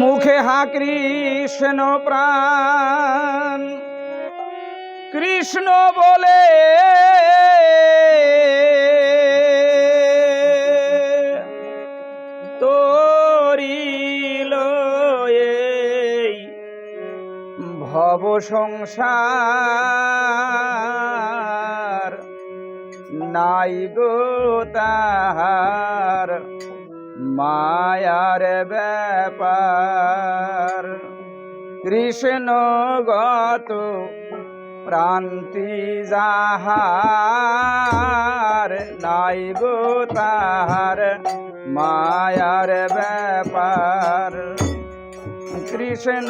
মুখে হা কৃষ্ণ প্রাণ কৃষ্ণ বলে ভব সংসার, নাই গো তাহার মায়ার ব্যাপার। কৃষ্ণ গত প্রান্তি যাহার, নাই গো তাহার মায়ার ব্যাপার। কৃষ্ণ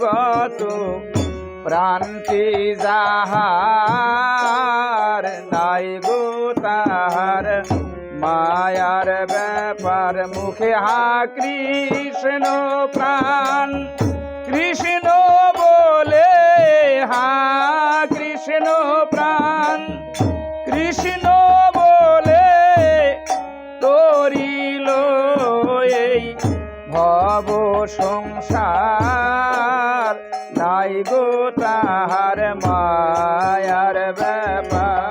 গত প্রান্তি যাহার নাই গো তাহার মায়ার ব্যাপার মুখে হা কৃষ্ণ প্রাণ। কৃষ্ণ বলে হা কৃষ্ণ প্রাণ। কৃষ্ণ বলে তরিল এই ভব সংসার। নাই গো তাহার মায়ার ব্যাপার।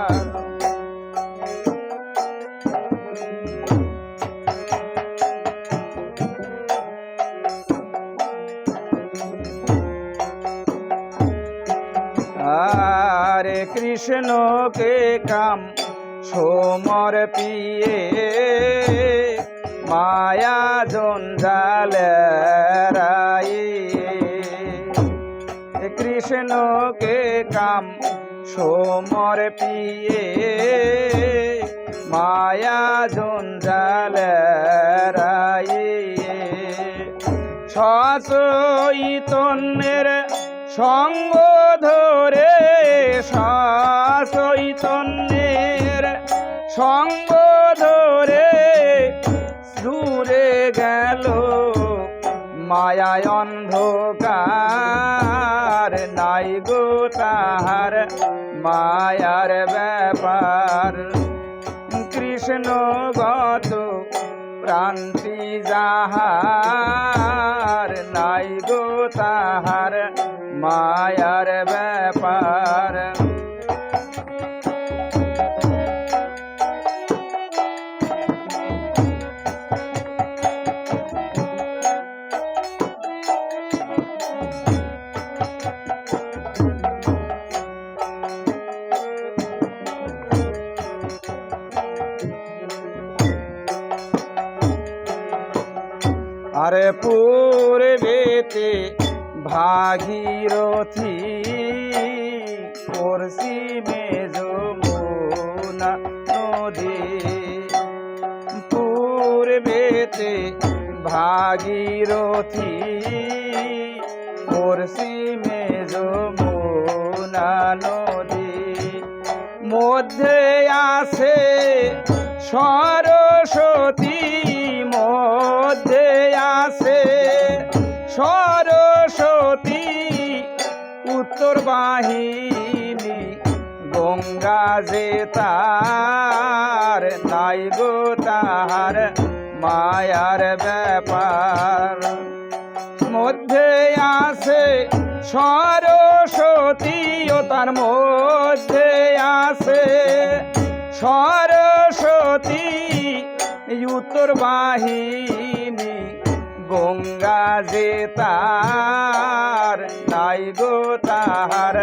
আরে কৃষ্ণকে কাম সোমর পিয়ে। মায়া জঞ্জালে কৃষ্ণকে কাম সোমর পিয়ে। মায়া জঞ্জালে সচৈতন্যের সঙ্গ ধরে সচৈতন্যের সঙ্গ মায়ায় অন্ধকার, নাই গো তাহার মায়ার ব্যাপার। কৃষ্ণ গত প্রান্তি যাহার, নাই গো তাহার মায়ার ব্যাপার। আরে পূর্বেতে ভাগীরথী পশ্চিমে যমুনা নদী পূর্বেতে ভাগীরথী পশ্চিমে যমুনা নদী মধ্যে আছে সরস্বতী সরস্বতী, উত্তর বাহিনী, গঙ্গা যে তার নাই গো তাহার মায়ার ব্যাপার। মধ্যে আছে সরস্বতী ও তার মধ্যে আছে সরস্বতী, উত্তর বাহিনী গঙ্গা যে তার, তাই গো তাহার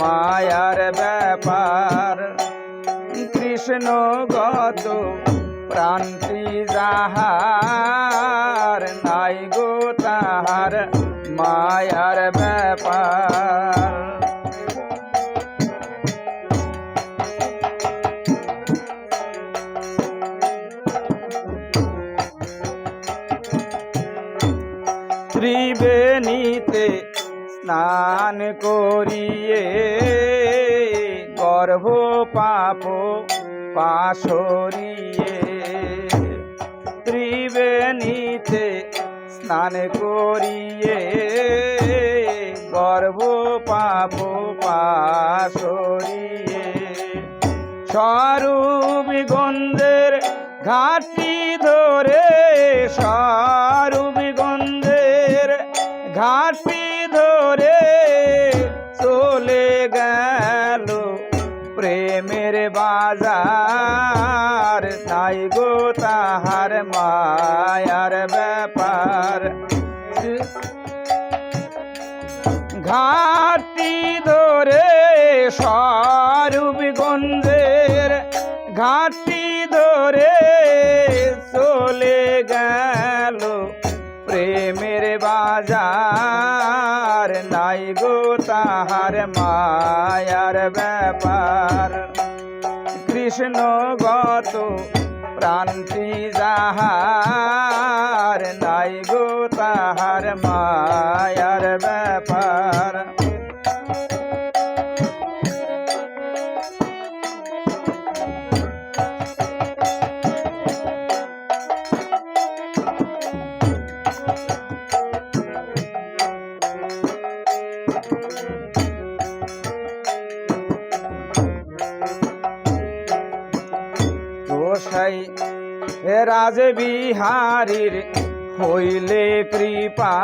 মায়ার ব্যাপার। কৃষ্ণ গত প্রান্তি যাহার, নাই গো তাহার মায়ার ব্যাপার। ত্রিবেণীতে স্নান করিয়ে গর্ভ পাপ পাশরিয়ে ত্রিবেণীতে স্নান করিয়ে গর্ভ পাপ পাশরিয়ে স্বরূপ গন্ধের ঘাটি ধরে স্বরূপ বাজার তাই গো তাহার মায়ার ব্যাপার। ঘাটি ধরে স্বরূপ গঞ্জের ঘাটি ধরে চলে গেল প্রেমের বাজার। নাই গো তাহার মায়ার ব্যাপার। কৃষ্ণ গত প্রান্তি যাহার নাই গো তাহার মায়ার ব্যাপার। গোসাই হে রাজবিহারীর হইলে কৃপা,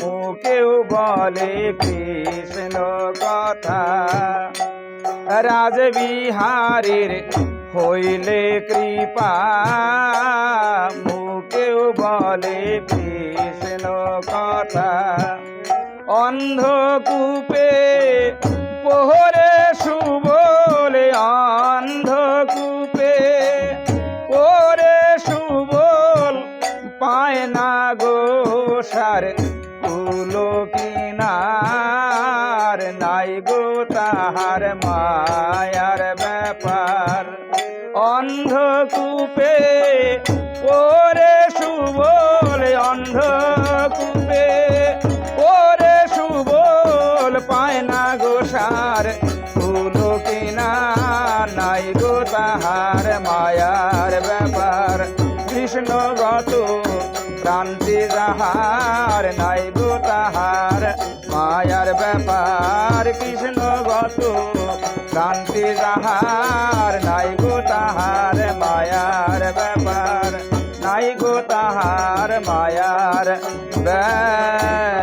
মুকেও বলে কৃষ্ণ কথা। রাজবিহারীর হইলে কৃপা, মুকেও বলে কৃষ্ণ কথা। অন্ধকূপে পোহরে মায়ার ব্যাপার। অন্ধকূপে ওরে সুবল, অন্ধকূপে ওরে সুবল পায় না গো সার। ফুলো কিনা নাই গো তাহার মায়ার ব্যাপার। কৃষ্ণ গত ক্রান্তি যাহার নাই গো তাহার মায়ার ব্যাপার। কৃষ্ণ গত তাহার নাই গো তাহার মায়ার ব্যাপার নাই গো তাহার মায়ার ব্যাপার।